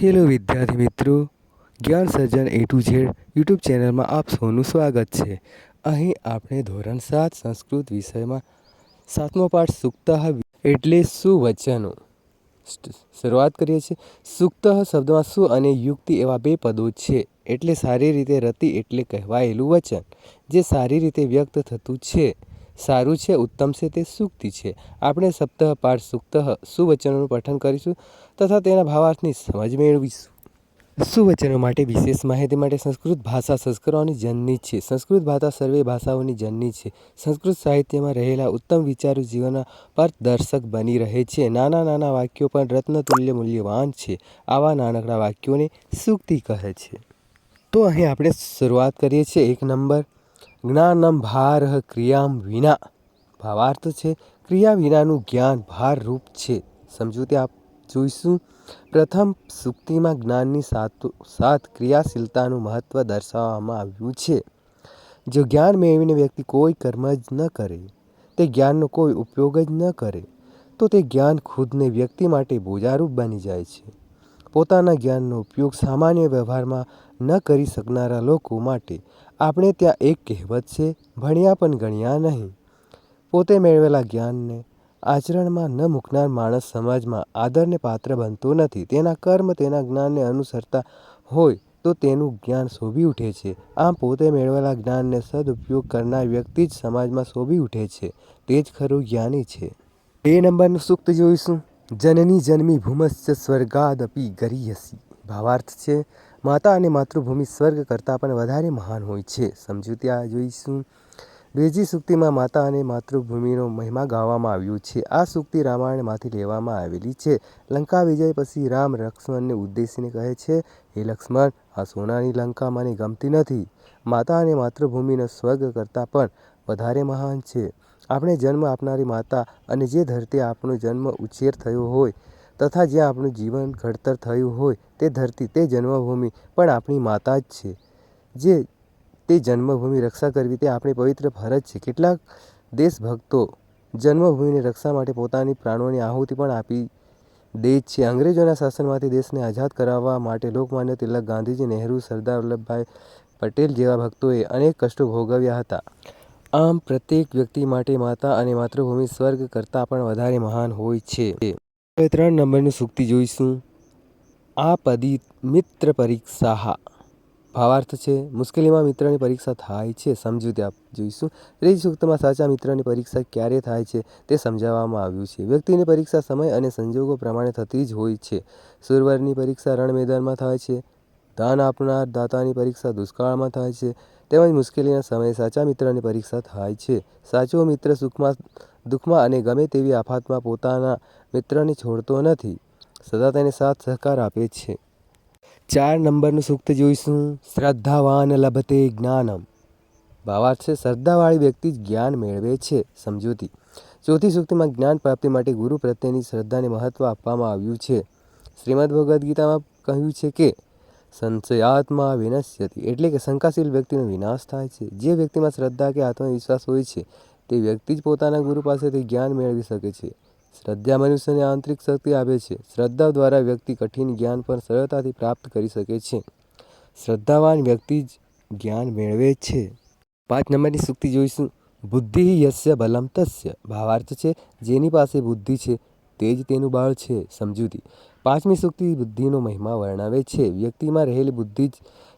Hello વિદ્યાર્થી મિત્રો, Gyan Sarjan A to Z YouTube ચેનલમાં આપ સૌનું સ્વાગત છે. અહીં આપણે ધોરણ સાત સંસ્કૃત વિષયમાં સાતમો પાઠ સુક્ત એટલે સુવચનો. શરૂઆત કરીએ છીએ. સુક્ત શબ્દમાં સુ અને યુક્તિ એવા બે પદો છે. એટલે સારી રીતે રતિ એટલે કહેવાયેલું વચન, જે સારી રીતે વ્યક્ત થતું છે. સારું છે, ઉત્તમ છે, તે સૂક્તિ છે. આપણે સપ્તાહ, પાઠ સુક્તઃ સુવચનોનું પઠન કરીશું તથા તેના ભાવાર્થની સમજ મેળવીશું. સુવચનો માટે વિશેષ માહિતી માટે સંસ્કૃત ભાષા સંસ્કૃતોની જનની છે. સંસ્કૃત ભાષા સર્વે ભાષાઓની જનની છે. સંસ્કૃત સાહિત્યમાં રહેલા ઉત્તમ વિચારો જીવનના પથદર્શક બની રહે છે. નાના નાના વાક્યો પણ રત્નતુલ્ય મૂલ્યવાન છે. આવા નાનકડા વાક્યોને સૂક્તિ કહે છે. તો અહીં આપણે શરૂઆત કરીએ છીએ. એક નંબર જ્ઞાનમ ભાર ક્રિયામ વિના. ભાવાર્થ છે, ક્રિયા વિનાનું જ્ઞાન ભારરૂપ છે. સમજૂતી આપ જોઈશું. પ્રથમ સુક્તિમાં જ્ઞાનની સાતો, સાત ક્રિયાશીલતાનું મહત્ત્વ દર્શાવવામાં આવ્યું છે. જો જ્ઞાન મેળવીને વ્યક્તિ કોઈ કર્મ જ ન કરે, તે જ્ઞાનનો કોઈ ઉપયોગ જ ન કરે, તો તે જ્ઞાન ખુદને વ્યક્તિ માટે બોજારૂપ બની જાય છે. પોતાના જ્ઞાનનો ઉપયોગ સામાન્ય વ્યવહારમાં ન કરી શકનારા લોકો માટે આપણે ત્યાં એક કહેવત છે, ભણ્યા પણ ગણ્યા નહીં. પોતે મેળવેલા જ્ઞાનને આચરણમાં ન મૂકનાર માણસ સમાજમાં આદરને પાત્ર બનતો નથી. તેના કર્મ, તેના જ્ઞાનને અનુસરતા હોય તો તેનું જ્ઞાન શોભી ઉઠે છે. આમ પોતે મેળવેલા જ્ઞાનને સદુપયોગ કરનાર વ્યક્તિ જ સમાજમાં શોભી ઉઠે છે. તે જ ખરું જ્ઞાની છે. બે નંબરનું સૂક્ત જોઈશું. જનની જન્મી ભૂમસ્ય સ્વર્ગાદપી ગરીયસી. ભાવાર્થ છે માતા અને માતૃભૂમિ સ્વર્ગ કરતાં પણ વધારે મહાન હોય છે. સમજૂતી આ જોઈશું. બીજી સૂક્તિમાં માતા અને માતૃભૂમિનો મહિમા ગાવામાં આવ્યું છે. આ સૂક્તિ રામાયણમાંથી લેવામાં આવેલી છે. લંકા વિજય પછી રામ લક્ષ્મણને ઉદ્દેશીને કહે છે, હે લક્ષ્મણ, આ સોનાની લંકા મને ગમતી નથી. માતા અને માતૃભૂમિનો સ્વર્ગ કરતાં પણ વધારે મહાન છે. આપણે જન્મ આપનારી માતા અને જે ધરતી આપણો જન્મ ઉછેર થયો હોય તથા જ્યાં આપણું જીવન ઘડતર થયું હોય તે ધરતી, તે જન્મભૂમિ પણ આપણી માતા જ છે. જે તે જન્મભૂમિ રક્ષા કરવી તે આપણી પવિત્ર ફરજ છે. કેટલાક દેશભક્તો જન્મભૂમિની રક્ષા માટે પોતાની પ્રાણોની આહુતિ પણ આપી દે જ છે. અંગ્રેજોના શાસનમાંથી દેશને આઝાદ કરાવવા માટે લોકમાન્ય તિલક ગાંધીજી નહેરુ, સરદાર વલ્લભભાઈ પટેલ જેવા ભક્તોએ અનેક કષ્ટો ભોગવ્યા હતા. આમ, પ્રત્યેક વ્યક્તિ માટે માતા અને માતૃભૂમિ સ્વર્ગ કરતાં પણ વધારે મહાન હોય છે. હવે ત્રણ નંબરની સૂક્તિ જોઈશું. આ પદી મિત્ર પરીક્ષા. ભાવાર્થ છે. મુશ્કેલીમાં મિત્રની પરીક્ષા થાય છે. સમજૂતી આપ જોઈશું. ત્રીજી સૂક્તમાં સાચા મિત્રની પરીક્ષા ક્યારે થાય છે તે સમજાવવામાં આવ્યું છે. વ્યક્તિની પરીક્ષા સમય અને સંજોગો પ્રમાણે થતી જ હોય છે. સુરવરની પરીક્ષા રણ મેદાનમાં થાય છે. દાન આપનાર દાતાની પરીક્ષા દુષ્કાળમાં થાય છે. તેમજ મુશ્કેલીના સમયે સાચા મિત્રની પરીક્ષા થાય છે. સાચો મિત્ર સુખમાં દુઃખમાં અને ગમે તેવી આફતમાં પોતાના મિત્રને છોડતો નથી. સદા તેને સાથ સહકાર આપે છે. ચાર નંબરનું સૂક્ત જોઈશું. શ્રદ્ધાવાન લભતે જ્ઞાનમ. ભાવાર્થ છે, શ્રદ્ધાવાળી વ્યક્તિ જ્ઞાન મેળવે છે, સમજૂતી. ચોથી સૂક્તિમાં જ્ઞાન પ્રાપ્તિ માટે ગુરુ પ્રત્યેની શ્રદ્ધાને મહત્ત્વ આપવામાં આવ્યું છે. શ્રીમદ ભગવદ્ ગીતામાં કહ્યું છે કે, સંશયાત્મા વિનશ્યતિ, એટલે કે શંકાશીલ વ્યક્તિનો વિનાશ થાય છે. જે વ્યક્તિમાં શ્રદ્ધા કે આત્મવિશ્વાસ હોય છે તે વ્યક્તિ જ પોતાના ગુરુ પાસેથી જ્ઞાન મેળવી શકે છે. શ્રદ્ધા મનુષ્યને આંતરિક શક્તિ આપે છે. શ્રદ્ધા દ્વારા વ્યક્તિ કઠિન જ્ઞાન પણ સરળતાથી પ્રાપ્ત કરી શકે છે. શ્રદ્ધાવાન વ્યક્તિ જ જ્ઞાન મેળવે છે. પાંચ નંબરની સૂક્તિ જોઈશું. બુદ્ધિ યસ્ય બલમ તસ્ય. ભાવાર્થ છે. જેની પાસે બુદ્ધિ છે, તે જ તેનું બળ છે. સમજૂતી. પાંચમી સૂક્તિ બુદ્ધિનો મહિમા વર્ણવે છે. વ્યક્તિમાં રહેલી બુદ્ધિ જ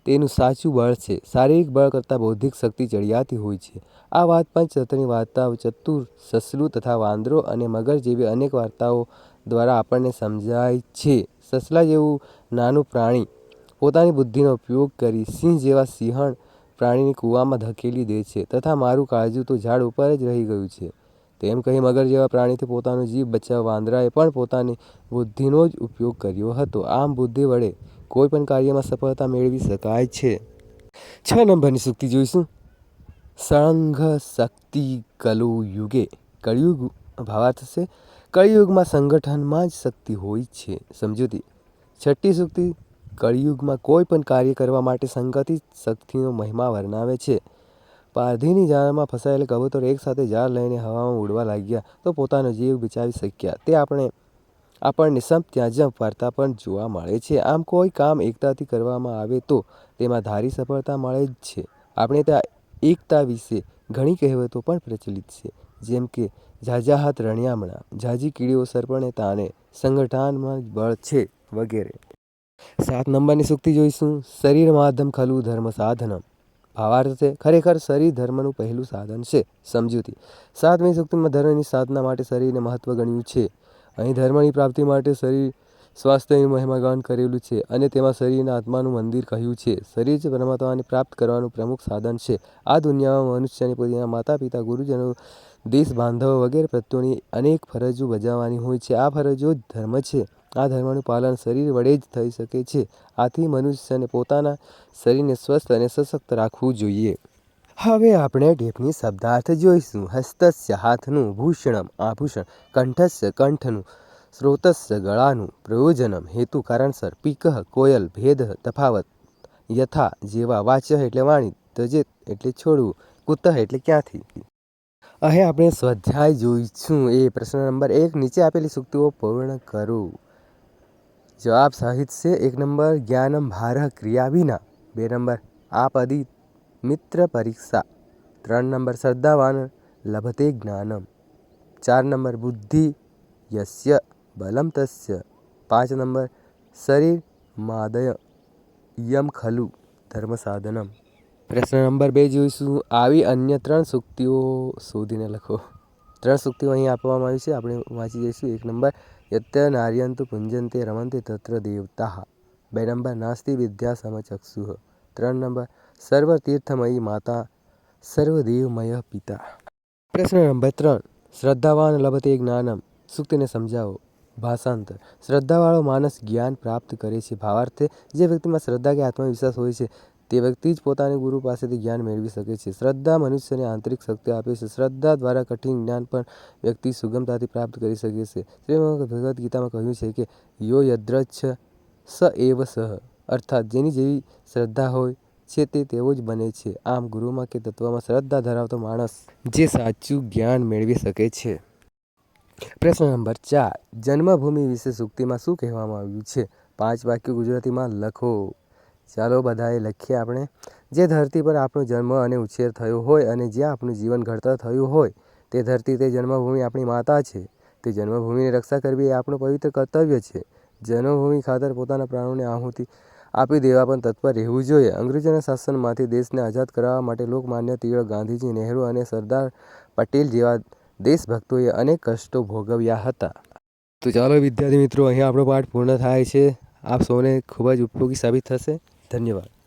તેનું સાચું બળ છે. શારીરિક બળ કરતાં બૌદ્ધિક શક્તિ ચડિયાતી હોય છે. આ વાત પંચતત્વની વાર્તાઓ, ચતુર સસલું તથા વાંદરો અને મગર જેવી અનેક વાર્તાઓ દ્વારા આપણને સમજાય છે. સસલા જેવું નાનું પ્રાણી પોતાની બુદ્ધિનો ઉપયોગ કરી સિંહ જેવા સિંહણ પ્રાણીને કૂવામાં ધકેલી દે છે તથા મારું કાળજું તો ઝાડ ઉપર જ રહી ગયું છે. તેમ કહી મગર જેવા પ્રાણીથી પોતાનો જીવ બચાવવા વાંદરાએ પણ પોતાની બુદ્ધિનો જ ઉપયોગ કર્યો હતો. આમ બુદ્ધિ વડે કોઈ પણ કાર્યમાં સફળતા મેળવી શકાય છે. છ નંબરની સૂક્તિ જોઈશું. સંઘ શક્તિ કલુ યુગે કળિયુગ ભાવાર્થ છે કળિયુગમાં સંગઠનમાં જ શક્તિ હોય છે. સમજૂતી છઠ્ઠી સૂક્તિ કળિયુગમાં કોઈ પણ કાર્ય કરવા માટે સંગઠિત શક્તિનો મહિમા વર્ણવે છે. પારધીની જાળમાં ફસાયેલા કબૂતર એકસાથે જાળ લઈને હવામાં ઉડવા લાગ્યા તો પોતાનો જીવ બચાવી શક્યા. તે આપણે આપણને સમત્યાજમ ફરતા પણ જોવા મળે છે. આમ કોઈ કામ એકતાથી કરવામાં આવે તો તેમાં ધારી સફળતા મળે જ છે. આપણે ત્યાં એકતા વિશે ઘણી કહેવતો પણ પ્રચલિત છે. જેમ કે ઝાઝા હાથ રણિયામણા, ઝાઝી કીડીઓ સર્પણે તાને સંગઠાનમાં બળ છે વગેરે. સાત નંબરની સૂક્તિ જોઈશું. શરીર માધ્યમ ખલું ધર્મ સાધનમ. ભાવાર્થ ખરેખર શરીર ધર્મનું પહેલું સાધન છે. સમજૂતી. સાતમી સૂક્તિમાં ધર્મની સાધના માટે શરીરને મહત્વ ગણ્યું છે. અહીં ધર્મની પ્રાપ્તિ માટે શરીર સ્વાસ્થ્યની મહિમાગાન કરેલું છે અને તેમાં શરીરના આત્માનું મંદિર કહ્યું છે. શરીર જ પરમાત્માને પ્રાપ્ત કરવાનું પ્રમુખ સાધન છે. આ દુનિયામાં મનુષ્યને પોતાના માતા પિતા ગુરુજનો દેશ બાંધવો વગેરે પ્રત્યોની અનેક ફરજો બજાવવાની હોય છે. આ ફરજો જ ધર્મ છે. આ ધર્મનું પાલન શરીર વડે જ થઈ શકે છે. આથી મનુષ્યને પોતાના શરીરને સ્વસ્થ અને સશક્ત રાખવું જોઈએ. હવે આપણે ટેપની શબ્દાર્થ જોઈશું. હસ્તસ્ય, હાથનું ભૂષણમ, આભૂષણ, કંઠસ્ય, કંઠનું, સ્રોતસ્ય, ગળાનું પ્રયોજનમ, હેતુ, કારણસર પીકઃ કોયલ, ભેદ, તફાવત, યથા, જેવા વાચ્ય એટલે વાણી તજેત એટલે છોડવું કુતઃ એટલે ક્યાંથી? અહીં આપણે સ્વાધ્યાય જોઈશું. એ પ્રશ્ન નંબર એક, નીચે આપેલી સૂક્તિઓ પૂર્ણ કરું. જવાબ સહિત છે. એક નંબર, જ્ઞાનમ, ભાર, ક્રિયા વિના. બે નંબર આપદી મિત્ર પરીક્ષા. ત્રણ નંબર શ્રદ્ધાવાન, લભતે જ્ઞાનમ. ચાર નંબર બુદ્ધિ, યસ્ય બલમ તસ્ય. પાંચ નંબર શરીર, માદય. યમ ખલુ, ધર્મ સાધનમ. પ્રશ્ન નંબર બે જોઈશું. આવી અન્ય ત્રણ સૂક્તિઓ શોધીને લખો. ત્રણ સૂક્તિઓ અહીં આપવામાં આવી છે. આપણે વાંચી જઈશું. એક નંબર યત્ય નાર્યંતુ પુંજંતે રમંતે તત્ર દેવતા. બે નંબર, નાસ્તિ વિદ્યા સમચક્ષુ. ત્રણ નંબર. સર્વ તીર્થમયી માતા સર્વદેવમય પિતા. પ્રશ્ન નંબર ત્રણ. શ્રદ્ધાવાન લભતે જ્ઞાનમ. સૂક્તિને સમજાવો. ભાષાંતર. શ્રદ્ધાવાળો માણસ જ્ઞાન પ્રાપ્ત કરે છે. ભાવાર્થે જે વ્યક્તિમાં શ્રદ્ધા કે આત્મવિશ્વાસ હોય છે, તે વ્યક્તિ જ પોતાની ગુરુ પાસેથી જ્ઞાન મેળવી શકે છે. શ્રદ્ધા મનુષ્યને આંતરિક શક્તિ આપે છે. શ્રદ્ધા દ્વારા કઠિન જ્ઞાન પણ વ્યક્તિ સુગમતાથી પ્રાપ્ત કરી શકે છે. શ્રી ભગવદ્ ગીતામાં કહ્યું છે કે, યો યદ્રચ્છ સ એવ સહ. અર્થાત જેની જેવી શ્રદ્ધા હોય છે તે તેવો જ બને છે. આમ ગુરુમાં કે તત્વમાં શ્રદ્ધા ધરાવતો માણસ જે સાચું જ્ઞાન મેળવી શકે છે. પ્રશ્ન નંબર ચાર. જન્મભૂમિ વિશે સૂક્તિમાં શું કહેવામાં આવ્યું છે? પાંચ વાક્યો ગુજરાતીમાં લખો. ચાલો બધાએ લખીએ આપણે. જે ધરતી પર આપણો જન્મ અને ઉછેર થયો હોય અને જ્યાં આપણું જીવન ઘડતર થયું હોય, તે ધરતી તે જન્મભૂમિ આપણી માતા છે. તે જન્મભૂમિની રક્ષા કરવી એ આપણું પવિત્ર કર્તવ્ય છે. જન્મભૂમિ ખાતર પોતાના પ્રાણોને આહુતિ આપી દેવા પણ તત્પર રહેવું જોઈએ. અંગ્રેજોના શાસનમાંથી દેશને આઝાદ કરાવવા માટે લોકમાન્ય તિલક ગાંધીજી, નહેરુ અને સરદાર પટેલ જેવા દેશભક્તોએ અનેક કષ્ટો ભોગવ્યા હતા. તો ચાલો વિદ્યાર્થી મિત્રો, અહીંયા આપણો પાઠ પૂર્ણ થાય છે. આપ સૌને ખૂબ જ ઉપયોગી સાબિત થશે. ધન્યવાદ.